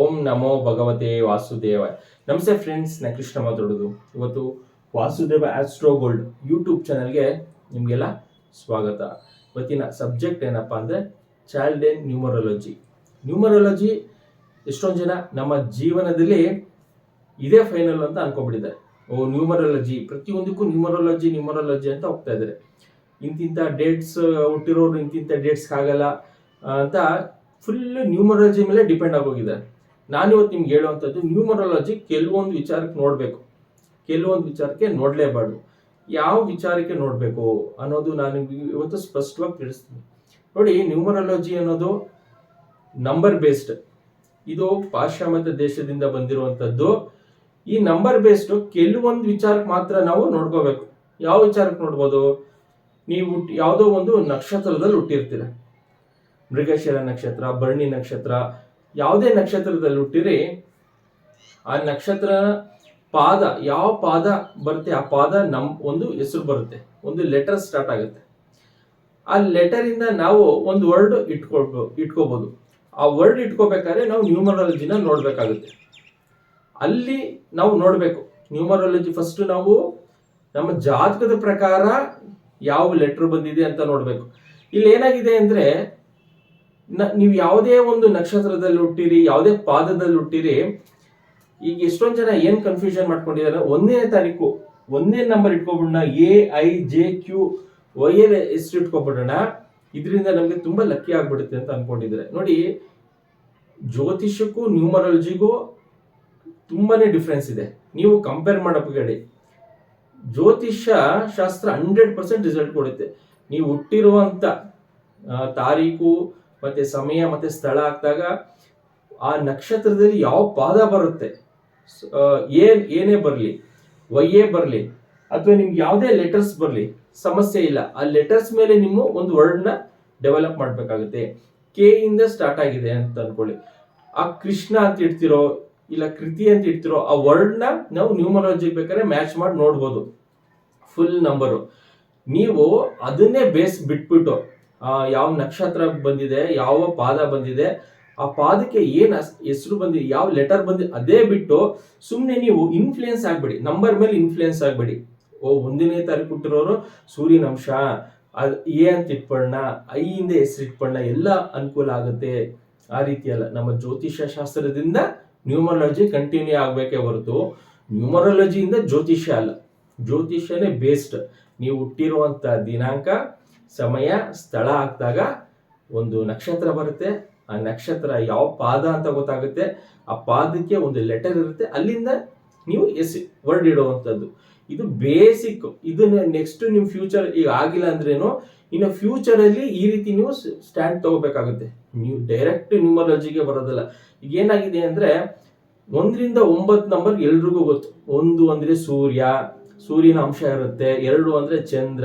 ಓಂ ನಮೋ ಭಗವತೆ ವಾಸುದೇವ. ನಮಸ್ತೆ ಫ್ರೆಂಡ್ಸ್ ನಾ ಕೃಷ್ಣ ಮಾತಾಡೋದು. ಇವತ್ತು ವಾಸುದೇವ ಆಸ್ಟ್ರೋ ಗೋಲ್ಡ್ ಯೂಟ್ಯೂಬ್ ಚಾನಲ್ಗೆ ನಿಮಗೆಲ್ಲ ಸ್ವಾಗತ. ಇವತ್ತಿನ ಸಬ್ಜೆಕ್ಟ್ ಏನಪ್ಪ ಅಂದರೆ ಚೈಲ್ಡ್ ಅಂಡ್ ನ್ಯೂಮರಾಲಜಿ ನ್ಯೂಮರಾಲಜಿ ಎಷ್ಟೊಂದು ಜನ ನಮ್ಮ ಜೀವನದಲ್ಲಿ ಇದೇ ಫೈನಲ್ ಅಂತ ಅನ್ಕೊಂಡ್ಬಿಟ್ಟಿದ್ದಾರೆ. ಓ ನ್ಯೂಮರಾಲಜಿ ಪ್ರತಿಯೊಂದಕ್ಕೂ ನ್ಯೂಮರಾಲಜಿ ನ್ಯೂಮರಾಲಜಿ ಅಂತ ಹೋಗ್ತಾ ಇದ್ದಾರೆ. ಇಂತಿಂಥ ಡೇಟ್ಸ್ ಹುಟ್ಟಿರೋರು ಇಂತಿಂಥ ಡೇಟ್ಸ್ ಆಗಲ್ಲ ಅಂತ ಫುಲ್ ನ್ಯೂಮರಾಲಜಿ ಮೇಲೆ ಡಿಪೆಂಡ್ ಆಗೋಗಿದ್ದಾರೆ ನಾನಿವತ್ತು ನಿಮ್ಗೆ ಹೇಳುವಂಥದ್ದು ನ್ಯೂಮರಾಲಜಿ ಕೆಲವೊಂದು ವಿಚಾರಕ್ಕೆ ನೋಡಬೇಕು. ಕೆಲವೊಂದು ವಿಚಾರಕ್ಕೆ ನೋಡಲೇಬಾರ್ದು. ಯಾವ ವಿಚಾರಕ್ಕೆ ನೋಡಬೇಕು ಅನ್ನೋದು ನಾನು ಇವತ್ತು ಸ್ಪಷ್ಟವಾಗಿ ತಿಳಿಸ್ತೀನಿ. ನೋಡಿ, ನ್ಯೂಮರಾಲಜಿ ಅನ್ನೋದು ನಂಬರ್ ಬೇಸ್ಡ್ ಇದು ಪಾಶ್ಚಿಮಾತ್ಯ ದೇಶದಿಂದ ಬಂದಿರುವಂಥದ್ದು. ಈ ನಂಬರ್ ಬೇಸ್ಡ್ ಕೆಲವೊಂದು ವಿಚಾರಕ್ಕೆ ಮಾತ್ರ ನಾವು ನೋಡ್ಕೋಬೇಕು. ಯಾವ ವಿಚಾರಕ್ಕೆ ನೋಡ್ಬೋದು? ನೀವು ಯಾವುದೋ ಒಂದು ನಕ್ಷತ್ರದಲ್ಲಿ ಹುಟ್ಟಿರ್ತೀರ. ಮೃಗಶಿರ ನಕ್ಷತ್ರ, ಭರಣಿ ನಕ್ಷತ್ರ ಯಾವುದೇ ನಕ್ಷತ್ರದಲ್ಲಿ ಹುಟ್ಟಿರಿ, ಆ ನಕ್ಷತ್ರ ಪಾದ, ಯಾವ ಪಾದ ಬರುತ್ತೆ, ಆ ಪಾದ ನಮ್, ಒಂದು ಹೆಸರು ಬರುತ್ತೆ, ಒಂದು ಲೆಟರ್ ಸ್ಟಾರ್ಟ್ ಆಗುತ್ತೆ. ಆ ಲೆಟರ್ ಇಂದ ನಾವು ಒಂದು ವರ್ಡ್ ಇಟ್ಕೊಳ್ಬೋ ಇಟ್ಕೋಬಹುದು ಆ ವರ್ಡ್ ಇಟ್ಕೋಬೇಕಾದ್ರೆ ನಾವು ನ್ಯೂಮರಾಲಜಿನ ನೋಡ್ಬೇಕಾಗುತ್ತೆ. ಅಲ್ಲಿ ನಾವು ನೋಡ್ಬೇಕು ನ್ಯೂಮರಾಲಜಿ ಫಸ್ಟ್ ನಾವು ನಮ್ಮ ಜಾತಕದ ಪ್ರಕಾರ ಯಾವ ಲೆಟರ್ ಬಂದಿದೆ ಅಂತ ನೋಡ್ಬೇಕು. ಇಲ್ಲಿ ಏನಾಗಿದೆ ಅಂದ್ರೆ ನೀವು ಯಾವುದೇ ಒಂದು ನಕ್ಷತ್ರದಲ್ಲಿ ಹುಟ್ಟಿರಿ, ಯಾವುದೇ ಪಾದದಲ್ಲಿ ಹುಟ್ಟಿರಿ, ಈಗ ಎಷ್ಟೊಂದು ಜನ ಏನ್ ಕನ್ಫ್ಯೂಷನ್ ಮಾಡ್ಕೊಂಡಿದ್ದಾರೆ ಒಂದನೇ ತಾರೀಕು, ಒಂದೇ number ಇಟ್ಕೊಬಿಡೋಣ A I J Q Y L ಎಷ್ಟು ಇಟ್ಕೊಬಿಡೋಣ. ಇದರಿಂದ ನಮಗೆ ತುಂಬಾ ಲಕ್ಕಿ ಆಗ್ಬಿಡುತ್ತೆ ಅಂತ ಅನ್ಕೊಂಡಿದ್ದಾರೆ. ನೋಡಿ ಜ್ಯೋತಿಷಕ್ಕೂ ನ್ಯೂಮರಾಲಜಿಗೂ ತುಂಬಾನೇ ಡಿಫ್ರೆನ್ಸ್ ಇದೆ. ನೀವು ಕಂಪೇರ್ ಮಾಡಬೇಡಿ. ಜ್ಯೋತಿಷ್ಯ ಶಾಸ್ತ್ರ ಹಂಡ್ರೆಡ್ ಪರ್ಸೆಂಟ್ ರಿಸಲ್ಟ್ ಕೊಡುತ್ತೆ. ನೀವು ಹುಟ್ಟಿರುವಂತ ತಾರೀಕು ಮತ್ತೆ ಸಮಯ ಮತ್ತೆ ಸ್ಥಳ ಹಾಕಿದಾಗ ಆ ನಕ್ಷತ್ರದಲ್ಲಿ ಯಾವ ಪಾದ ಬರುತ್ತೆ? ಏನ್, ಏನೇ ಬರಲಿ ವೈಯೇ ಬರಲಿ, ಅಥವಾ ನಿಮ್ಗೆ ಯಾವುದೇ ಲೆಟರ್ಸ್ ಬರಲಿ, ಸಮಸ್ಯೆ ಇಲ್ಲ. ಆ ಲೆಟರ್ಸ್ ಮೇಲೆ ನಿಮ್ಮ ಒಂದು ವರ್ಡ್ನ ಡೆವಲಪ್ ಮಾಡಬೇಕಾಗುತ್ತೆ. ಕೆ ಇಂದ ಸ್ಟಾರ್ಟ್ ಆಗಿದೆ ಅಂತ ಅನ್ಕೊಳ್ಳಿ. ಆ ಕೃಷ್ಣ ಅಂತ ಇಡ್ತಿರೋ, ಇಲ್ಲ ಕೃತಿ ಅಂತ ಇಡ್ತಿರೋ, ಆ ವರ್ಡ್ನ ನಾವು ನ್ಯೂಮರಾಲಜಿ ಬೇಕಾದ್ರೆ ಮ್ಯಾಚ್ ಮಾಡಿ ನೋಡ್ಬೋದು. ಫುಲ್ ನಂಬರು ನೀವು ಅದನ್ನೇ ಬೇಸ್ ಬಿಟ್ಬಿಟ್ಟು ಯಾವ ನಕ್ಷತ್ರ ಬಂದಿದೆ, ಯಾವ ಪಾದ ಬಂದಿದೆ, ಆ ಪಾದಕ್ಕೆ ಏನು ಹೆಸರು ಬಂದಿದೆ ಯಾವ ಲೆಟರ್ ಬಂದಿದೆ ಅದೇ ಬಿಟ್ಟು ಸುಮ್ಮನೆ ನೀವು ಇನ್ಫ್ಲೂಯೆನ್ಸ್ ಆಗಬೇಡಿ. ನಂಬರ್ ಮೇಲೆ ಇನ್ಫ್ಲೂಯೆನ್ಸ್ ಆಗಬೇಡಿ. ಓ, ಒಂದನೇ ತಾರೀಕು ಹುಟ್ಟಿರೋರು ಸೂರ್ಯನ ಅಂಶ ಅದ್ ಎ ಅಂತ ಇಟ್ಕೊಳ್ಳೋಣ, ಐ ಇಂದ ಹೆಸರು ಇಟ್ಕೊಳ್ಳೋಣ, ಎಲ್ಲ ಅನುಕೂಲ ಆಗುತ್ತೆ. ಆ ರೀತಿ ಅಲ್ಲ ನಮ್ಮ ಜ್ಯೋತಿಷ್ಯ ಶಾಸ್ತ್ರದಿಂದ ನ್ಯೂಮರಾಲಜಿ ಕಂಟಿನ್ಯೂ ಆಗಬೇಕೇ ಹೊರತು ನ್ಯೂಮರಾಲಜಿಯಿಂದ ಜ್ಯೋತಿಷ್ಯ ಅಲ್ಲ. ಜ್ಯೋತಿಷ್ಯನೇ ಬೇಸ್ಡ್ ನೀವು ಹುಟ್ಟಿರುವಂತ ದಿನಾಂಕ ಸಮಯ, ಸ್ಥಳ ಹಾಕಿದಾಗ ಒಂದು ನಕ್ಷತ್ರ ಬರುತ್ತೆ. ಆ ನಕ್ಷತ್ರ ಯಾವ ಪಾದ ಅಂತ ಗೊತ್ತಾಗುತ್ತೆ. ಆ ಪಾದಕ್ಕೆ ಒಂದು ಲೆಟರ್ ಇರುತ್ತೆ. ಅಲ್ಲಿಂದ ನೀವು ಎಸ್ ವರ್ಡ್ ಇಡುವಂಥದ್ದು. ಇದು ಬೇಸಿಕ್ ಇದನ್ನ ನೆಕ್ಸ್ಟ್ ನಿಮ್ಮ ಫ್ಯೂಚರ್ ಈಗ ಆಗಿಲ್ಲ ಅಂದ್ರೇನು, ಇನ್ನು ಫ್ಯೂಚರ್ ಅಲ್ಲಿ ಈ ರೀತಿ ನೀವು ಸ್ಟ್ಯಾಂಡ್ ತಗೋಬೇಕಾಗುತ್ತೆ. ನೀವು ಡೈರೆಕ್ಟ್ ನ್ಯೂಮರಾಲಜಿಗೆ ಬರೋದಲ್ಲ. ಈಗ ಏನಾಗಿದೆ ಅಂದ್ರೆ, ಒಂದರಿಂದ ಒಂಬತ್ತು ನಂಬರ್ ಎಲ್ರಿಗೂ ಗೊತ್ತು. ಒಂದು ಅಂದ್ರೆ ಸೂರ್ಯ, ಸೂರ್ಯನ ಅಂಶ ಇರುತ್ತೆ. ಎರಡು ಅಂದ್ರೆ ಚಂದ್ರ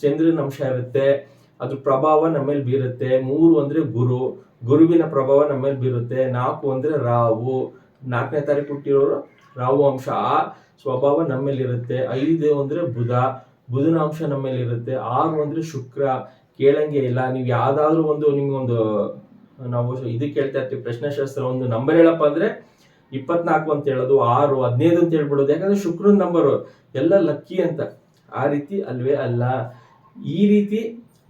ಚಂದ್ರನ ಅಂಶ ಇರುತ್ತೆ, ಅದ್ರ ಪ್ರಭಾವ ನಮ್ಮ ಮೇಲೆ ಬೀರುತ್ತೆ. ಮೂರು ಅಂದ್ರೆ ಗುರು, ಗುರುವಿನ ಪ್ರಭಾವ ನಮ್ಮ ಮೇಲೆ ಬೀರುತ್ತೆ. ನಾಲ್ಕು ಅಂದ್ರೆ ರಾವು ನಾಲ್ಕನೇ ತಾರೀಕು ಹುಟ್ಟಿರೋರು ರಾವು ಅಂಶ. ಆ ಸ್ವಭಾವ ನಮ್ಮ ಮೇಲೆ ಇರುತ್ತೆ. ಐದು ಅಂದ್ರೆ ಬುಧ, ಬುಧನ ಅಂಶ ನಮ್ಮ ಮೇಲೆ ಇರುತ್ತೆ. ಆರು ಅಂದ್ರೆ ಶುಕ್ರ. ಕೇಳಂಗೆ ಇಲ್ಲ. ನೀವು ಯಾವ್ದಾದ್ರು ಒಂದು ನಿಮ್ಗೊಂದು ನಾವು ಇದು ಕೇಳ್ತಾ ಇರ್ತೀವಿ. ಪ್ರಶ್ನೆಶಾಸ್ತ್ರ ಒಂದು ನಂಬರ್ ಹೇಳಪ್ಪ ಅಂದ್ರೆ ಇಪ್ಪತ್ನಾಲ್ಕು ಅಂತ ಹೇಳೋದು, ಆರು, ಹದಿನೈದು ಅಂತ ಹೇಳ್ಬಿಡೋದು. ಯಾಕಂದ್ರೆ ಶುಕ್ರನ ನಂಬರು ಎಲ್ಲ ಲಕ್ಕಿ ಅಂತ. ಆ ರೀತಿ ಅಲ್ವೇ ಅಲ್ಲ. ಈ ರೀತಿ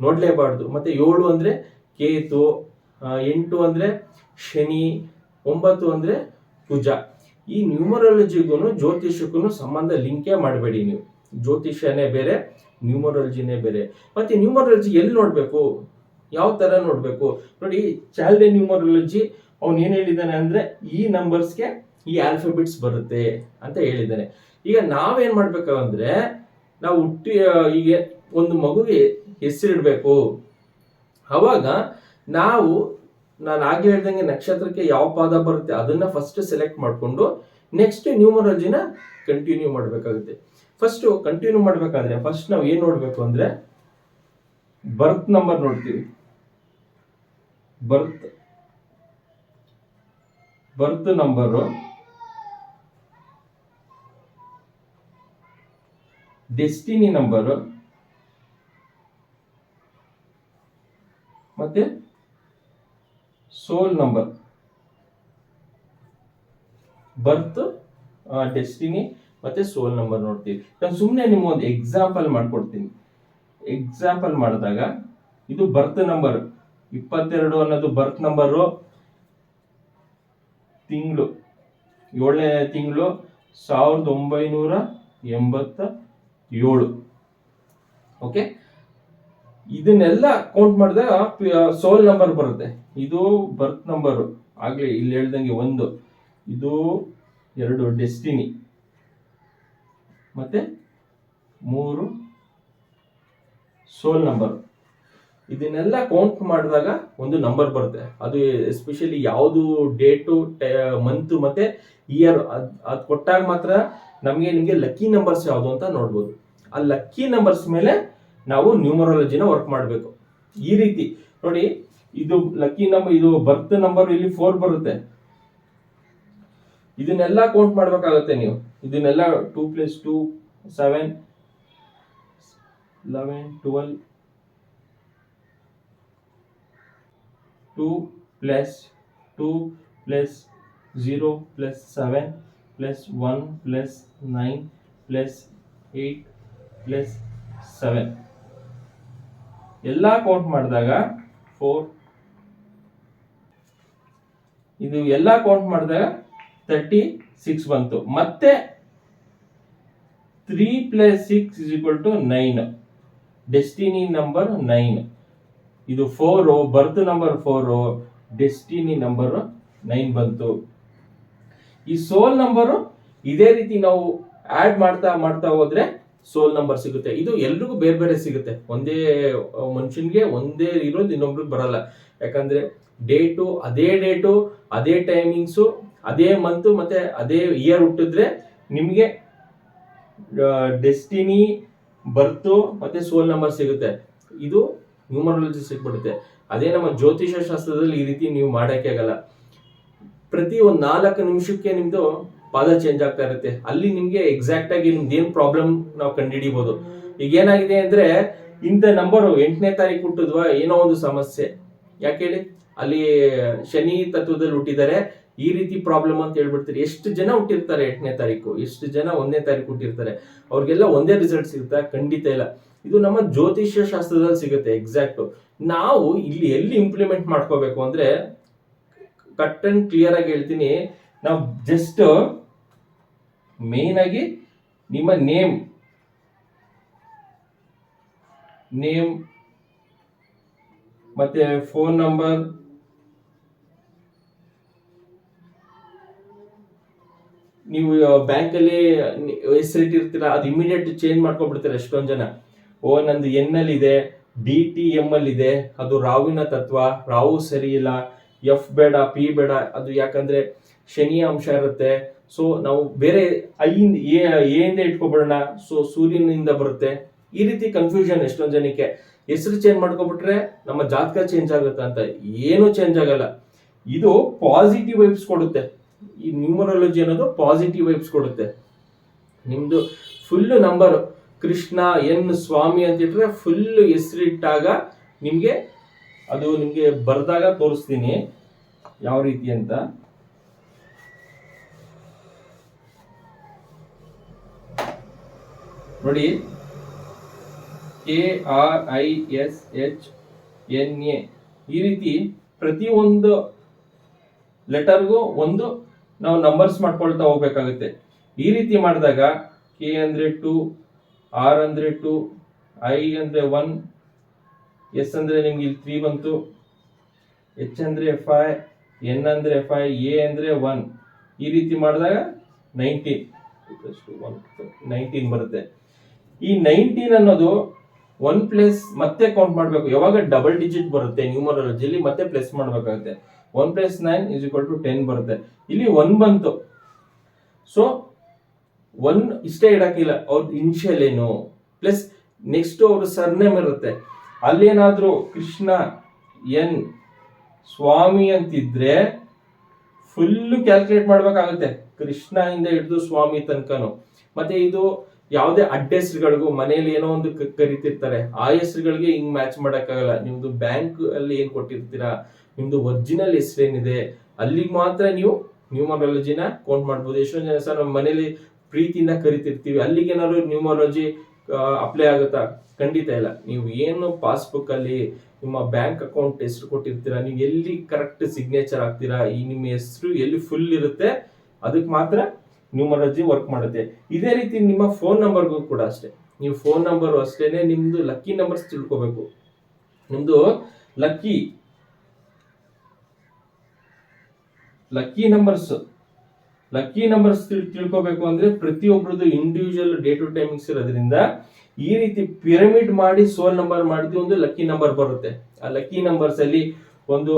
ನೋಡಲೇಬಾರ್ದು. ಮತ್ತೆ ಏಳು ಅಂದ್ರೆ ಕೇತು ಎಂಟು ಅಂದ್ರೆ ಶನಿ, ಒಂಬತ್ತು ಅಂದ್ರೆ ಕುಜ. ಈ ನ್ಯೂಮರಾಲಜಿಗೂ ಜ್ಯೋತಿಷಕ್ಕೂ ಸಂಬಂಧ ಲಿಂಕೇ ಮಾಡಬೇಡಿ ನೀವು. ಜ್ಯೋತಿಷ್ಯನೇ ಬೇರೆ, ನ್ಯೂಮರಾಲಜಿನೇ ಬೇರೆ. ಮತ್ತೆ ನ್ಯೂಮರಾಲಜಿ ಎಲ್ಲಿ ನೋಡಬೇಕು? ಯಾವ ತರ ನೋಡಬೇಕು? ನೋಡಿ ಚಾಲ್ಡೆ ನ್ಯೂಮರಾಲಜಿ ಅವನು ಏನು ಹೇಳಿದ್ದಾನೆ ಅಂದ್ರೆ ಈ ನಂಬರ್ಸ್ಗೆ ಈ ಆಲ್ಫಬೆಟ್ಸ್ ಬರುತ್ತೆ ಅಂತ ಹೇಳಿದ್ದಾನೆ. ಈಗ ನಾವೇನು ಮಾಡಬೇಕು ಅಂದ್ರೆ ನಾವು ಹುಟ್ಟಿ ಈಗ ಒಂದು ಮಗುಗೆ ಹೆಸರಿಡ್ಬೇಕು. ಅವಾಗ ನಾವು, ನಾನು ಆಗಿ ಹೇಳ್ದಂಗೆ ನಕ್ಷತ್ರಕ್ಕೆ ಯಾವ ಪಾದ ಬರುತ್ತೆ ಅದನ್ನ ಫಸ್ಟ್ ಸೆಲೆಕ್ಟ್ ಮಾಡಿಕೊಂಡು ನೆಕ್ಸ್ಟ್ ನ್ಯೂಮರಾಲಜಿನ ಕಂಟಿನ್ಯೂ ಮಾಡಬೇಕಾಗುತ್ತೆ. ಫಸ್ಟ್ ಕಂಟಿನ್ಯೂ ಮಾಡಬೇಕಾದ್ರೆ ಫಸ್ಟ್ ನಾವು ಏನು ನೋಡಬೇಕು ಅಂದ್ರೆ ಬರ್ತ್ ನಂಬರ್ ನೋಡ್ತೀವಿ. Birth birth number destiny number ಮತ್ತೆ ಸೋಲ್ ನಂಬರ್ ಬರ್ತ್ ಡೆಸ್ಟಿನಿ ಮತ್ತೆ ಸೋಲ್ ನಂಬರ್ ನೋಡ್ತೀವಿ. ನಾನು ಸುಮ್ಮನೆ ನಿಮ್ಗೊಂದು ಎಕ್ಸಾಂಪಲ್ ಮಾಡ್ಕೊಡ್ತೀನಿ. ಎಕ್ಸಾಂಪಲ್ ಮಾಡಿದಾಗ ಇದು ಬರ್ತ್ ನಂಬರ್ ಇಪ್ಪತ್ತೆರಡು ಅನ್ನೋದು ಬರ್ತ್ ನಂಬರು ತಿಂಗಳು. ಏಳನೇ ತಿಂಗಳು ಸಾವಿರದ ಒಂಬೈನೂರ ಎಂಬತ್ತ ಏಳು. ಓಕೆ ಇದನ್ನೆಲ್ಲ ಕೌಂಟ್ ಮಾಡಿದಾಗ ಸೋಲ್ ನಂಬರ್ ಬರುತ್ತೆ. ಇದು ಬರ್ತ್ ನಂಬರು ಆಗಲಿ, ಇಲ್ಲಿ ಹೇಳ್ದಂಗೆ ಒಂದು. ಇದು ಎರಡು ಡೆಸ್ಟಿನಿ ಮತ್ತೆ ಮೂರು ಸೋಲ್ ನಂಬರ್ ಇದನ್ನೆಲ್ಲ ಕೌಂಟ್ ಮಾಡಿದಾಗ ಒಂದು ನಂಬರ್ ಬರುತ್ತೆ. ಅದು ಎಸ್ಪೆಷಲಿ ಯಾವುದು ಡೇಟು ಮಂತ್ ಮತ್ತೆ ಇಯರ್ ಅದು ಅದು ಕೊಟ್ಟಾಗ ಮಾತ್ರ ನಮಗೆ ನಿಮಗೆ ಲಕ್ಕಿ ನಂಬರ್ಸ್ ಯಾವುದು ಅಂತ ನೋಡ್ಬೋದು. ಆ ಲಕ್ಕಿ ನಂಬರ್ಸ್ ಮೇಲೆ ನಾವು ನ್ಯೂಮರಾಲಜಿನ ವರ್ಕ್ ಮಾಡಬೇಕು. ಈ ರೀತಿ. ನೋಡಿ, ಇದು ಲಕ್ಕಿ ನಂಬರ್ ಇದು ಬರ್ತ್ ನಂಬರ್ ಇಲ್ಲಿ ಫೋರ್ ಬರುತ್ತೆ. ಇದನ್ನೆಲ್ಲ ಕೌಂಟ್ ಮಾಡಬೇಕಾಗುತ್ತೆ ನೀವು. ಇದನ್ನೆಲ್ಲ two plus two seven eleven twelve two plus two plus zero plus seven plus one plus nine plus eight plus seven ಎಲ್ಲ ಕೌಂಟ್ ಮಾಡಿದಾಗ ಫೋರ್ ಇದು ಎಲ್ಲ ಕೌಂಟ್ ಮಾಡಿದಾಗ ತರ್ಟಿ ಸಿಕ್ಸ್ ಬಂತು. ಮತ್ತೆ three plus six is equal to nine destiny number nine ಇದು four, birth number four, destiny number nine ಬಂತು. ಈ ಸೋಲ್ ನಂಬರು ಇದೇ ರೀತಿ ನಾವು ಆಡ್ ಮಾಡ್ತಾ ಮಾಡ್ತಾ ಹೋದ್ರೆ ಸೋಲ್ ನಂಬರ್ ಸಿಗುತ್ತೆ. ಇದು ಎಲ್ರಿಗೂ ಬೇರೆ ಬೇರೆ ಸಿಗುತ್ತೆ. ಒಂದೇ ಮನುಷ್ಯನ್ಗೆ ಒಂದೇ ಇರೋದು ಇನ್ನೊಬ್ರಿಗೆ ಬರಲ್ಲ. ಯಾಕಂದ್ರೆ ಡೇಟು, ಅದೇ ಡೇಟು, ಅದೇ ಟೈಮಿಂಗ್ಸು, ಅದೇ ಮಂತು ಮತ್ತೆ ಅದೇ ಇಯರ್ ಹುಟ್ಟಿದ್ರೆ ನಿಮಗೆ ಡೆಸ್ಟಿನಿ, ಬರ್ತು ಮತ್ತೆ ಸೋಲ್ ನಂಬರ್ ಸಿಗುತ್ತೆ. ಇದು ನ್ಯೂಮರಾಲಜಿ ಸಿಕ್ಬಿಡುತ್ತೆ. ಅದೇ ನಮ್ಮ ಜ್ಯೋತಿಷ ಶಾಸ್ತ್ರದಲ್ಲಿ ಈ ರೀತಿ ನೀವು ಮಾಡೋಕ್ಕೆ ಆಗಲ್ಲ. ಪ್ರತಿ ಒಂದು ನಾಲ್ಕು ನಿಮಿಷಕ್ಕೆ ನಿಮ್ದು ಪಾದ ಚೇಂಜ್ ಆಗ್ತಾ ಇರುತ್ತೆ. ಅಲ್ಲಿ ನಿಮ್ಗೆ ಎಕ್ಸಾಕ್ಟ್ ಆಗಿ ನಿಮ್ದು ಏನು ಪ್ರಾಬ್ಲಮ್ ನಾವು ಕಂಡುಹಿಡಿಬಹುದು ಈಗ ಏನಾಗಿದೆ ಅಂದ್ರೆ, ಇಂಥ ನಂಬರು ಎಂಟನೇ ತಾರೀಕು ಹುಟ್ಟಿದ್ವಾ, ಏನೋ ಒಂದು ಸಮಸ್ಯೆ. ಯಾಕೆ ಹೇಳಿ? ಅಲ್ಲಿ ಶನಿ ತತ್ವದಲ್ಲಿ ಹುಟ್ಟಿದ್ದಾರೆ. ಈ ರೀತಿ ಪ್ರಾಬ್ಲಮ್ ಅಂತ ಹೇಳ್ಬಿಡ್ತಾರೆ. ಎಷ್ಟು ಜನ ಹುಟ್ಟಿರ್ತಾರೆ ಎಂಟನೇ ತಾರೀಕು? ಎಷ್ಟು ಜನ ಒಂದನೇ ತಾರೀಕು ಹುಟ್ಟಿರ್ತಾರೆ? ಅವ್ರಿಗೆಲ್ಲ ಒಂದೇ ರಿಸಲ್ಟ್ ಸಿಗುತ್ತಾ ಖಂಡಿತ ಇಲ್ಲ. ಇದು ನಮ್ಮ ಜ್ಯೋತಿಷ್ಯ ಶಾಸ್ತ್ರದಲ್ಲಿ ಸಿಗುತ್ತೆ ಎಕ್ಸಾಕ್ಟ್ ನಾವು ಇಲ್ಲಿ ಎಲ್ಲಿ ಇಂಪ್ಲಿಮೆಂಟ್ ಮಾಡ್ಕೋಬೇಕು ಅಂದ್ರೆ ಕಟ್ ಅಂಡ್ ಕ್ಲಿಯರ್ ಆಗಿ ಹೇಳ್ತೀನಿ. ನಾವು ಜಸ್ಟ್ ಮೇನ್ ಆಗಿ ನಿಮ್ಮ ನೇಮ್ ನೇಮ್ ಮತ್ತೆ ಫೋನ್ ನಂಬರ್ ನೀವು ಬ್ಯಾಂಕಲ್ಲಿ ಹೆಸರಿಟ್ಟಿರ್ತೀರ, ಅದು ಇಮಿಡಿಯೇಟ್ ಚೇಂಜ್ ಮಾಡ್ಕೊಬಿಡ್ತೀರ ಎಷ್ಟೊಂದು ಜನ. ಓ, ನಂದು ಎನ್ ಇದೆ ಡಿ ಟಿ ಎಂ ಅಲ್ಲಿ ಇದೆ ಅದು ರಾವಿನ ತತ್ವ, ರಾವು ಸರಿ ಇಲ್ಲ ಎಫ್ ಬೇಡ, ಪಿ ಬೇಡ, ಅದು ಯಾಕಂದ್ರೆ ಶನಿಯ ಅಂಶ ಇರುತ್ತೆ. ಸೊ ನಾವು ಬೇರೆ ಐಯಿಂದ ಏನೇ ಇಟ್ಕೊಬಿಡೋಣ. ಸೊ ಸೂರ್ಯನಿಂದ ಬರುತ್ತೆ. ಈ ರೀತಿ ಕನ್ಫ್ಯೂಷನ್ ಎಷ್ಟೊಂದು ಜನಕ್ಕೆ. ಹೆಸರು ಚೇಂಜ್ ಮಾಡ್ಕೊಬಿಟ್ರೆ ನಮ್ಮ ಜಾತಕ ಚೇಂಜ್ ಆಗುತ್ತೆ ಅಂತ. ಏನು ಚೇಂಜ್ ಆಗಲ್ಲ. ಇದು ಪಾಸಿಟಿವ್ ವೈಬ್ಸ್ ಕೊಡುತ್ತೆ. ಈ ನ್ಯೂಮರಾಲಜಿ ಅನ್ನೋದು ಪಾಸಿಟಿವ್ ವೈಬ್ಸ್ ಕೊಡುತ್ತೆ. ನಿಮ್ದು full number Krishna N Swamy ಅಂತ ಇಟ್ರೆ ಫುಲ್ ಹೆಸರಿಟ್ಟಾಗ ನಿಮಗೆ ಅದು ನಿಮ್ಗೆ ಬರೆದಾಗ ತೋರಿಸ್ತೀನಿ. ಯಾವ ರೀತಿ ಅಂತ. ನೋಡಿ. K R I S H N A ಈ ರೀತಿ ಪ್ರತಿಯೊಂದು ಲೆಟರ್ಗೂ ಒಂದು ನಾವು ನಂಬರ್ಸ್ ಮಾಡ್ಕೊಳ್ತಾ ಹೋಗ್ಬೇಕಾಗುತ್ತೆ. ಈ ರೀತಿ ಮಾಡಿದಾಗ ಕೆ ಅಂದ್ರೆ ಟು ಆರ್ ಅಂದ್ರೆ ಟು ಐ ಅಂದ್ರೆ ಒನ್ ಎಸ್ ಅಂದ್ರೆ ನಿಮ್ಗೆ ಇಲ್ಲಿ ತ್ರೀ ಬಂತು. ಎಚ್ ಅಂದ್ರೆ ಫೈ ಎನ್ ಅಂದ್ರೆ ಫೈ ಎ ಅಂದ್ರೆ ಒನ್ ಈ ರೀತಿ ಮಾಡಿದಾಗ ನೈನ್ಟೀನ್ ನೈನ್ಟೀನ್ ಬರುತ್ತೆ. ಈ ನೈನ್ಟೀನ್ ಅನ್ನೋದು ಒನ್ ಪ್ಲಸ್ ಮತ್ತೆ ಕೌಂಟ್ ಮಾಡಬೇಕು. ಯಾವಾಗ ಡಬಲ್ ಡಿಜಿಟ್ ಬರುತ್ತೆ ನ್ಯೂಮರಾಲಜಿಯಲ್ಲಿ ಮತ್ತೆ ಪ್ಲಸ್ ಮಾಡಬೇಕಾಗುತ್ತೆ. One plus nine is equal to ten ಬರುತ್ತೆ. ಇಲ್ಲಿ ಒನ್ ಬಂತು. ಸೊ ಒನ್ ಇಷ್ಟೇ ಇಡಕ್ಕಿಲ್ಲ, ಅವ್ರ ಇನಿಷಿಯಲ್ ಏನು? ಪ್ಲಸ್ ನೆಕ್ಸ್ಟ್ ಅವ್ರ ಸರ್ನೇಮ್ ಇರುತ್ತೆ. ಅಲ್ಲೇನಾದ್ರೂ ಕೃಷ್ಣ, ಎನ್, ಸ್ವಾಮಿ ಅಂತಿದ್ರೆ ಫುಲ್ ಕ್ಯಾಲ್ಕುಲೇಟ್ ಮಾಡ್ಬೇಕಾಗುತ್ತೆ. ಕೃಷ್ಣ ಇಂದ ಹಿಡಿದು ಸ್ವಾಮಿ ತನಕನು. ಮತ್ತೆ ಇದು ಯಾವುದೇ ಅಡ್ಡ ಮನೆಯಲ್ಲಿ ಏನೋ ಒಂದು ಕರಿತಿರ್ತಾರೆ. ಆ ಹೆಸರುಗಳಿಗೆ ಹಿಂಗ್ ಮ್ಯಾಚ್ ಮಾಡೋಕ್ಕಾಗಲ್ಲ. ನಿಮ್ದು ಬ್ಯಾಂಕ್ ಅಲ್ಲಿ ಏನ್ ಕೊಟ್ಟಿರ್ತೀರಾ? ನಿಮ್ದು ಒರಿಜಿನಲ್ ಹೆಸರೇನಿದೆ? ಅಲ್ಲಿಗೆ ಮಾತ್ರ ನೀವು ನ್ಯೂಮರಾಲಜಿನ ಕೌಂಟ್ ಮಾಡ್ಬೋದು. ಎಷ್ಟೊಂದು ಜನ ಸರ್ ನಮ್ಮ ಮನೇಲಿ ಪ್ರೀತಿಯಿಂದ ಕರಿತಿರ್ತೀವಿ. ಅಲ್ಲಿಗೆ ಏನಾದ್ರು ನ್ಯೂಮಾಲಜಿ ಅಪ್ಲೈ ಆಗುತ್ತಾ? ಖಂಡಿತ ಇಲ್ಲ. ನೀವು ಏನು ಪಾಸ್ಬುಕ್ ಅಲ್ಲಿ ನಿಮ್ಮ ಬ್ಯಾಂಕ್ ಅಕೌಂಟ್ ಹೆಸರು ಕೊಟ್ಟಿರ್ತೀರಾ, ನೀವು ಎಲ್ಲಿ ಕರೆಕ್ಟ್ ಸಿಗ್ನೇಚರ್ ಆಗ್ತೀರಾ ಈ ನಿಮ್ಮ ಹೆಸರು ಎಲ್ಲಿ ಫುಲ್ ಇರುತ್ತೆ, ಅದಕ್ಕೆ ಮಾತ್ರ ನ್ಯೂಮರಾಲಜಿ ವರ್ಕ್ ಮಾಡುತ್ತೆ. ಇದೇ ರೀತಿ ನಿಮ್ಮ ಫೋನ್ ನಂಬರ್ಗೂ ಕೂಡ ಅಷ್ಟೇ. ನೀವು ಫೋನ್ ನಂಬರ್ ಅಷ್ಟೇನೆ ನಿಮ್ದು ಲಕ್ಕಿ ನಂಬರ್ಸ್ ತಿಳ್ಕೋಬೇಕು. ನಿಮ್ದು lucky lucky numbers lucky numbers ತಿಳ್ಕೊಬೇಕು ಅಂದ್ರೆ ಪ್ರತಿಯೊಬ್ಬರದ್ದು ಇಂಡಿವಿಜುವಲ್ ಡೇ ಟು ಟೈಮಿಂಗ್ಸ್ ಇರೋದ್ರಿಂದ ಈ ರೀತಿ ಪಿರಮಿಡ್ ಮಾಡಿ ಸೋಲ್ ನಂಬರ್ ಮಾಡಿದ್ವಿ ಒಂದು ಲಕ್ಕಿ ನಂಬರ್ ಬರುತ್ತೆ. ಆ ಲಕ್ಕಿ ನಂಬರ್ಸ್ ಅಲ್ಲಿ ಒಂದು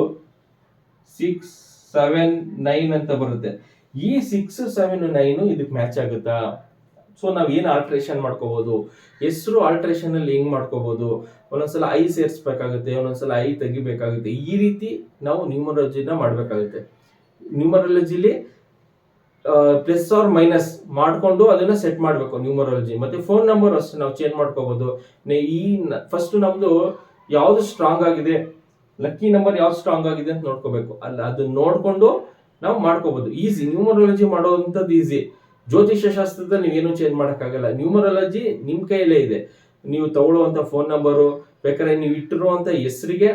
ಸಿಕ್ಸ್ ಸೆವೆನ್ ನೈನ್ ಅಂತ ಬರುತ್ತೆ. ಈ ಸಿಕ್ಸ್ ಸೆವೆನ್ ನೈನ್ ಇದಕ್ಕೆ ಮ್ಯಾಚ್ ಆಗುತ್ತಾ? ಸೊ ನಾವು ಏನು ಆಲ್ಟ್ರೇಷನ್ ಮಾಡ್ಕೋಬಹುದು ಹೆಸರು ಆಲ್ಟ್ರೇಷನ್ ಅಲ್ಲಿ ಹೆಂಗ್ ಮಾಡ್ಕೋಬಹುದು ಒಂದೊಂದ್ಸಲ ಐ ಸೇರಿಸ್ಬೇಕಾಗುತ್ತೆ, ಒಂದೊಂದ್ಸಲ ಐ ತೆಗಿಬೇಕಾಗುತ್ತೆ. ಈ ರೀತಿ ನಾವು ನ್ಯೂಮರಾಲಜಿನ ಮಾಡ್ಬೇಕಾಗುತ್ತೆ. ನ್ಯೂಮರಾಲಜಿಲಿ ಪ್ಲಸ್ ಆರ್ ಮೈನಸ್ ಮಾಡಿಕೊಂಡು ಅದನ್ನ ಸೆಟ್ ಮಾಡಬೇಕು ನ್ಯೂಮರಾಲಜಿ ಮತ್ತೆ ಫೋನ್ ನಂಬರ್ ಅಷ್ಟೇ ನಾವು ಚೇಂಜ್ ಮಾಡ್ಕೋಬಹುದು ಈ ಫಸ್ಟ್ ನಮ್ದು ಯಾವ್ದು ಸ್ಟ್ರಾಂಗ್ ಆಗಿದೆ ಲಕ್ಕಿ ನಂಬರ್ ಯಾವ್ದು ಸ್ಟ್ರಾಂಗ್ ಆಗಿದೆ ಅಂತ ನೋಡ್ಕೋಬೇಕು. ಅಲ್ಲ ಅದನ್ನ ನೋಡ್ಕೊಂಡು ನಾವು ಮಾಡ್ಕೋಬಹುದು ಈಸಿ ನ್ಯೂಮರಾಲಜಿ ಮಾಡೋವಂಥದ್ದು ಈಸಿ ಜ್ಯೋತಿಷ್ಯ ಶಾಸ್ತ್ರದಲ್ಲಿ ನೀವೇನು ಚೇಂಜ್ ಮಾಡೋಕ್ಕಾಗಲ್ಲ. ನ್ಯೂಮರಾಲಜಿ ನಿಮ್ ಕೈಯಲ್ಲೇ ಇದೆ. ನೀವು ತಗೊಳ್ಳುವಂತ ಫೋನ್ ನಂಬರು ಬೇಕಾದ್ರೆ ನೀವು ಇಟ್ಟಿರುವಂತ ಹೆಸರಿಗೆ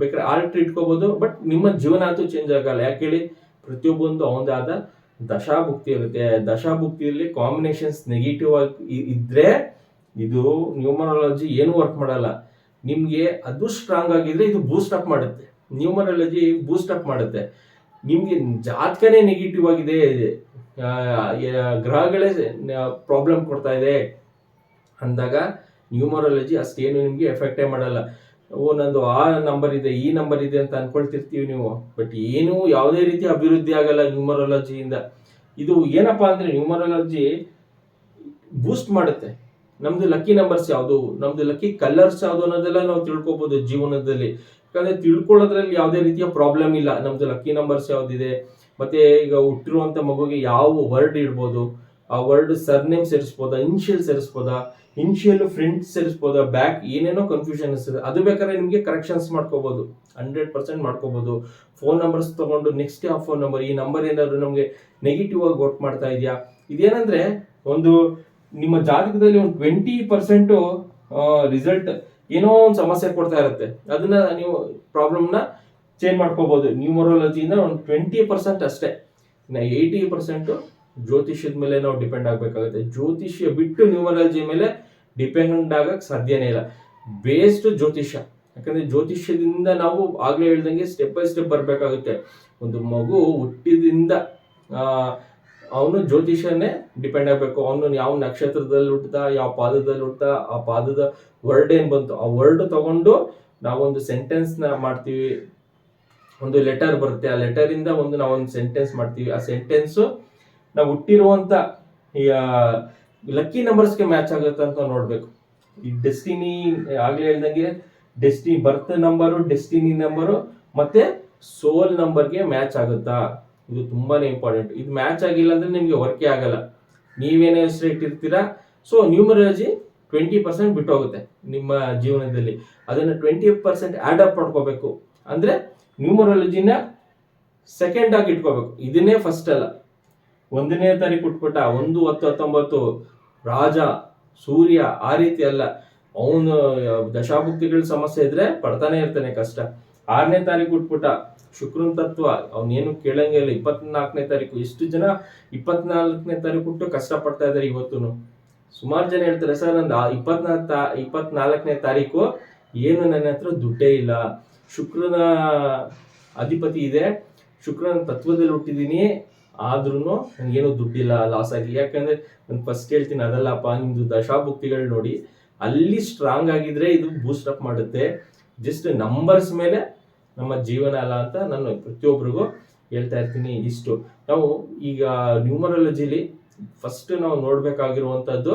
ಬೇಕಾದ್ರೆ ಆಲ್ಟ್ರ್ ಇಟ್ಕೋಬಹುದು ಬಟ್ ನಿಮ್ಮ ಜೀವನ ಅಂತೂ ಚೇಂಜ್ ಆಗಲ್ಲ. ಯಾಕೆ ಹೇಳಿ? ಪ್ರತಿಯೊಬ್ಬೊಂದು ಅವನದೇ ದಶಾಭುಕ್ತಿ ಇರುತ್ತೆ ದಶಾಭುಕ್ತಿಯಲ್ಲಿ ಕಾಂಬಿನೇಷನ್ಸ್ ನೆಗೆಟಿವ್ ಆಗಿ ಇದ್ರೆ ಇದು ನ್ಯೂಮರಾಲಜಿ ಏನು ವರ್ಕ್ ಮಾಡಲ್ಲ. ನಿಮಗೆ ಅದು ಸ್ಟ್ರಾಂಗ್ ಆಗಿದ್ರೆ ಇದು ಬೂಸ್ಟ್ ಅಪ್ ಮಾಡುತ್ತೆ. ನ್ಯೂಮರಾಲಜಿ ಬೂಸ್ಟ್ ಅಪ್ ಮಾಡುತ್ತೆ. ನಿಮಗೆ ಜಾತಕನೇ ನೆಗೆಟಿವ್ ಆಗಿದೆ. ಗ್ರಹಗಳೇ ಪ್ರಾಬ್ಲಮ್ ಕೊಡ್ತಾ ಇದೆ. ಅಂದಾಗ ನ್ಯೂಮರಾಲಜಿ ಅಷ್ಟೇನು ನಿಮಗೆ ಎಫೆಕ್ಟೇ ಮಾಡಲ್ಲ. ಓ, ನಂದು ಆ ನಂಬರ್ ಇದೆ, ಈ ನಂಬರ್ ಇದೆ ಅಂತ ಅನ್ಕೊಳ್ತಿರ್ತೀವಿ ನೀವು. ಬಟ್ ಏನು ಯಾವುದೇ ರೀತಿ ಅಭಿವೃದ್ಧಿ ಆಗಲ್ಲ ನ್ಯೂಮರಾಲಜಿಯಿಂದ ಇದು. ಏನಪ್ಪಾ ಅಂದ್ರೆ ನ್ಯೂಮರಾಲಜಿ ಬೂಸ್ಟ್ ಮಾಡುತ್ತೆ. ನಮ್ದು ಲಕ್ಕಿ ನಂಬರ್ಸ್ ಯಾವುದು? ನಮ್ದು ಲಕ್ಕಿ ಕಲರ್ಸ್ ಯಾವುದು ಅನ್ನೋದೆಲ್ಲ ನಾವು ತಿಳ್ಕೊಬಹುದು ಜೀವನದಲ್ಲಿ. ಯಾಕಂದ್ರೆ ತಿಳ್ಕೊಳ್ಳೋದ್ರಲ್ಲಿ ಯಾವುದೇ ರೀತಿಯ ಪ್ರಾಬ್ಲಮ್ ಇಲ್ಲ. ನಮ್ದು ಲಕ್ಕಿ ನಂಬರ್ಸ್ ಯಾವ್ದಿದೆ? ಮತ್ತೆ ಈಗ ಹುಟ್ಟಿರುವಂತ ಮಗುಗೆ ಯಾವ ವರ್ಡ್ ಇಡ್ಬೋದು? ಆ ವರ್ಡ್ ಸರ್ನೇಮ್ ಸೇರಿಸ್ಬೋದಾ ಇನ್ಶಿಯಲ್ ಸೇರಿಸ್ಬೋದಾ ಇನ್ಶಿಯಲ್ ಫ್ರಂಟ್ ಸೇರಿಸ್ಬೋದಾ ಬ್ಯಾಕ್ ಏನೇನೋ ಕನ್ಫ್ಯೂಷನ್ ಇರ್ತದೆ ಅದು ಬೇಕಾದ್ರೆ ನಿಮಗೆ ಕರೆಕ್ಷನ್ಸ್ ಮಾಡ್ಕೋಬಹುದು ಹಂಡ್ರೆಡ್ ಪರ್ಸೆಂಟ್ ಮಾಡ್ಕೋಬಹುದು ಫೋನ್ ನಂಬರ್ಸ್ ತಗೊಂಡು ನೆಕ್ಸ್ಟ್ ಆ ಫೋನ್ ನಂಬರ್ ಈ ನಂಬರ್ ಏನಾದ್ರು ನಮಗೆ ನೆಗೆಟಿವ್ ಆಗಿ ವರ್ಕ್ ಮಾಡ್ತಾ ಇದೆಯಾ? ಇದೇನಂದ್ರೆ ಒಂದು ನಿಮ್ಮ ಜಾತಕದಲ್ಲಿ ಒಂದು ಟ್ವೆಂಟಿ ಪರ್ಸೆಂಟ್ ರಿಸಲ್ಟ್ ಏನೋ ಒಂದು ಸಮಸ್ಯೆ ಕೊಡ್ತಾ ಇರುತ್ತೆ. ಅದನ್ನ ನೀವು ಪ್ರಾಬ್ಲಮ್ನ ಚೇಂಜ್ ಮಾಡ್ಕೋಬಹುದು ನ್ಯೂಮರಾಲಜಿಯಿಂದ ಒಂದು ಟ್ವೆಂಟಿ ಪರ್ಸೆಂಟ್ ಅಷ್ಟೇ. ಏಯ್ಟಿ ಪರ್ಸೆಂಟ್ ಜ್ಯೋತಿಷ್ಯದ ಮೇಲೆ ನಾವು ಡಿಪೆಂಡ್ ಆಗಬೇಕಾಗುತ್ತೆ. ಜ್ಯೋತಿಷ್ಯ ಬಿಟ್ಟು ನ್ಯೂಮರಾಲಜಿ ಮೇಲೆ ಡಿಪೆಂಡ್ ಆಗಕ್ಕೆ ಸಾಧ್ಯನೇ ಇಲ್ಲ. ಬೇಸ್ಡ್ ಜ್ಯೋತಿಷ್ಯ. ಯಾಕಂದ್ರೆ ಜ್ಯೋತಿಷ್ಯದಿಂದ ನಾವು ಆಗ್ಲೇ ಹೇಳ್ದಂಗೆ ಸ್ಟೆಪ್ ಬೈ ಸ್ಟೆಪ್ ಬರಬೇಕಾಗುತ್ತೆ. ಒಂದು ಮಗು ಹುಟ್ಟಿದಿಂದ ಅವನು ಜ್ಯೋತಿಷ್ಯನೇ ಡಿಪೆಂಡ್ ಆಗಬೇಕು. ಅವನು ಯಾವ ನಕ್ಷತ್ರದಲ್ಲಿ ಹುಟ್ಟಿದ, ಯಾವ ಪಾದದಲ್ಲಿ ಹುಟ್ಟ ಆ ಪಾದದ ವರ್ಡ್ ಏನ್ ಬಂತು? ಆ ವರ್ಡ್ ತಗೊಂಡು ನಾವೊಂದು ಸೆಂಟೆನ್ಸ್ನ ಮಾಡ್ತೀವಿ. ಒಂದು ಲೆಟರ್ ಬರುತ್ತೆ. ಆ ಲೆಟರ್ ಇಂದ ಒಂದು ನಾವೊಂದು ಸೆಂಟೆನ್ಸ್ ಮಾಡ್ತೀವಿ. ಆ ಸೆಂಟೆನ್ಸ್ ನಾವು ಹುಟ್ಟಿರುವಂತ ಲಕ್ಕಿ ನಂಬರ್ಸ್ಗೆ ಮ್ಯಾಚ್ ಆಗುತ್ತೆ ಅಂತ ನೋಡ್ಬೇಕು. ಈ ಡೆಸ್ಟಿನಿ ಆಗ್ಲೇ ಹೇಳ್ದಂಗೆ destiny birth number destiny number ಮತ್ತೆ ಸೋಲ್ ನಂಬರ್ಗೆ ಮ್ಯಾಚ್ ಆಗುತ್ತಾ? ಇದು ತುಂಬಾನೇ ಇಂಪಾರ್ಟೆಂಟ್ ಇದು ಮ್ಯಾಚ್ ಆಗಿಲ್ಲ ಅಂದ್ರೆ ನಿಮ್ಗೆ ವರ್ಕೇ ಆಗಲ್ಲ. ನೀವೇನೇ ಹೆಸರು ಇಟ್ಟಿರ್ತೀರಾ? ಸೊ ನ್ಯೂಮರಾಲಜಿ ಟ್ವೆಂಟಿ ಪರ್ಸೆಂಟ್ ಬಿಟ್ಟೋಗುತ್ತೆ ನಿಮ್ಮ ಜೀವನದಲ್ಲಿ. ಅದನ್ನ ಟ್ವೆಂಟಿ ಪರ್ಸೆಂಟ್ ಆಡ್ ಅಪ್ ಮಾಡ್ಕೋಬೇಕು. ಅಂದ್ರೆ ನ್ಯೂಮರಾಲಜಿನ ಸೆಕೆಂಡ್ ಆಗಿ ಇಟ್ಕೋಬೇಕು. ಇದನ್ನೇ ಫಸ್ಟ್ ಅಲ್ಲ. ಒಂದನೇ ತಾರೀಕು ಉಟ್ಬಿಟ್ಟ, ಒಂದು ಹತ್ತು ಹತ್ತೊಂಬತ್ತು, ರಾಜ, ಸೂರ್ಯ ಆ ರೀತಿ ಅಲ್ಲ ಅವನು, ದಶಾಭುಕ್ತಿಗಳ ಸಮಸ್ಯೆ ಇದ್ರೆ ಪಡ್ತಾನೆ ಇರ್ತಾನೆ ಕಷ್ಟ. ಆರನೇ ತಾರೀಕು ಉಟ್ಬಿಟ್ಟ, ಶುಕ್ರನ್ ತತ್ವ, ಅವನೇನು ಕೇಳಂಗೆ ಇಲ್ಲ. ಇಪ್ಪತ್ನಾಲ್ಕನೇ ತಾರೀಕು ಎಷ್ಟು ಜನ ಇಪ್ಪತ್ನಾಲ್ಕನೇ ತಾರೀಕು ಹುಟ್ಟು ಕಷ್ಟ ಇದ್ದಾರೆ ಇವತ್ತು ಸುಮಾರು ಜನ ಹೇಳ್ತಾರೆ, ಸರ್, ನಂದು ಇಪ್ಪತ್ನಾಲ್ಕ ಇಪ್ಪತ್ನಾಲ್ಕನೇ ತಾರೀಕು ಏನು ನನ್ನ ಹತ್ರ ದುಡ್ಡೇ ಇಲ್ಲ. ಶುಕ್ರನ ಅಧಿಪತಿ ಇದೆ. ಶುಕ್ರನ ತತ್ವದಲ್ಲಿ ಹುಟ್ಟಿದೀನಿ ಆದ್ರೂ ನನಗೇನು ದುಡ್ಡಿಲ್ಲ ಲಾಸ್ ಆಗಿ ಯಾಕಂದ್ರೆ ನಾನು ಫಸ್ಟ್ ಹೇಳ್ತೀನಿ, ಅದಲ್ಲಪ್ಪ, ನಿಮ್ದು ದಶಾಭುಕ್ತಿಗಳು ನೋಡಿ, ಅಲ್ಲಿ ಸ್ಟ್ರಾಂಗ್ ಆಗಿದ್ರೆ ಇದು ಬೂಸ್ಟ್ ಅಪ್ ಮಾಡುತ್ತೆ. ಜಸ್ಟ್ ನಂಬರ್ಸ್ ಮೇಲೆ ನಮ್ಮ ಜೀವನ ಅಲ್ಲ ಅಂತ ನಾನು ಪ್ರತಿಯೊಬ್ಬರಿಗೂ ಹೇಳ್ತಾ ಇರ್ತೀನಿ ಇಷ್ಟು. ನಾವು ಈಗ ನ್ಯೂಮರಾಲಜಿಲಿ ಫಸ್ಟ್ ನಾವು ನೋಡ್ಬೇಕಾಗಿರುವಂಥದ್ದು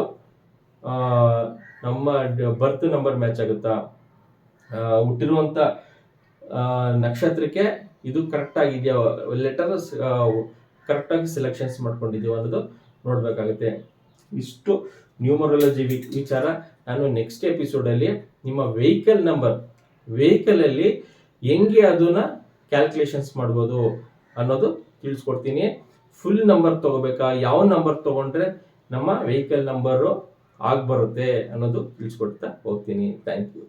ನಮ್ಮ ಬರ್ತ್ ನಂಬರ್ ಮ್ಯಾಚ್ ಆಗುತ್ತಾ? ಹುಟ್ಟಿರುವಂತ ನಕ್ಷತ್ರಕ್ಕೆ ಇದು ಕರೆಕ್ಟ್ ಆಗಿದೆಯಾ? ಲೆಟರ್ ಕರೆಕ್ಟ್ ಆಗಿ ಸೆಲೆಕ್ಷನ್ಸ್ ಮಾಡ್ಕೊಂಡಿದ್ದೀವಿ ಅನ್ನೋದು ನೋಡ್ಬೇಕಾಗುತ್ತೆ. ಇಷ್ಟು ನ್ಯೂಮರಾಲಜಿ ವಿಚಾರ ನಾನು ನೆಕ್ಸ್ಟ್ ಎಪಿಸೋಡಲ್ಲಿ ನಿಮ್ಮ ವೆಹಿಕಲ್ ನಂಬರ್ ವೆಹಿಕಲ್ ಅಲ್ಲಿ ಹೆಂಗೆ ಅದನ್ನ ಕ್ಯಾಲ್ಕುಲೇಷನ್ಸ್ ಮಾಡ್ಬೋದು ಅನ್ನೋದು ತಿಳಿಸ್ಕೊಡ್ತೀನಿ. ಫುಲ್ ನಂಬರ್ ತಗೋಬೇಕಾ? ಯಾವ ನಂಬರ್ ತಗೊಂಡ್ರೆ ನಮ್ಮ ವೆಹಿಕಲ್ ನಂಬರು ಆಗಿ ಬರುತ್ತೆ ಅನ್ನೋದು ತಿಳಿಸ್ಕೊಡ್ತಾ ಹೋಗ್ತೀನಿ. Thank you